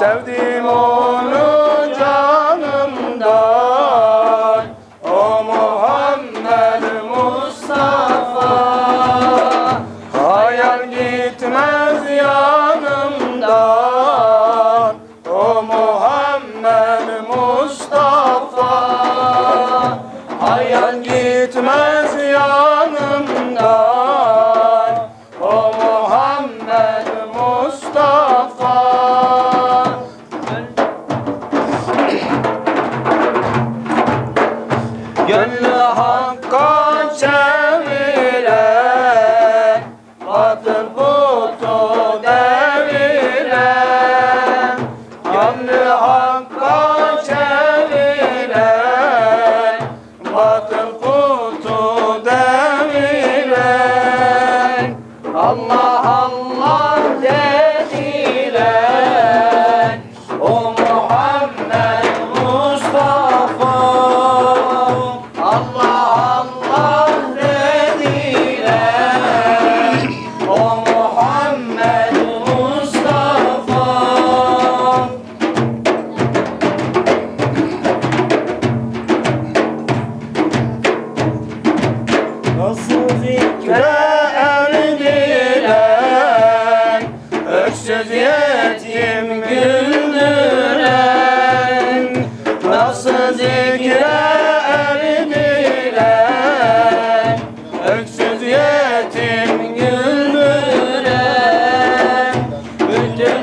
Sevdim onu Gönlü hakka çeviren Batıl putu deviren Gönlü hakka çeviren Batıl putu deviren Allah Allah dediler Nasıl zikre Öksüz yetim güldüren Nasıl zikre Öksüz yetim güldüren Bütün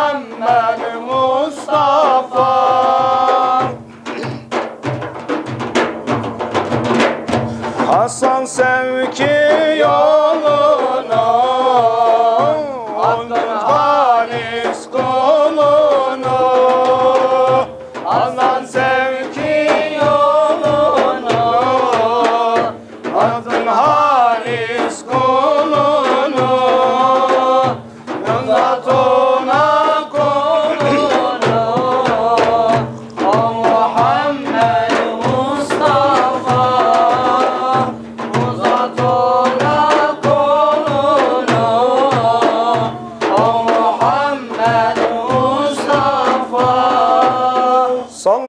Muhammed Mustafa. Hasan sevki yoluna Adnan Halis koy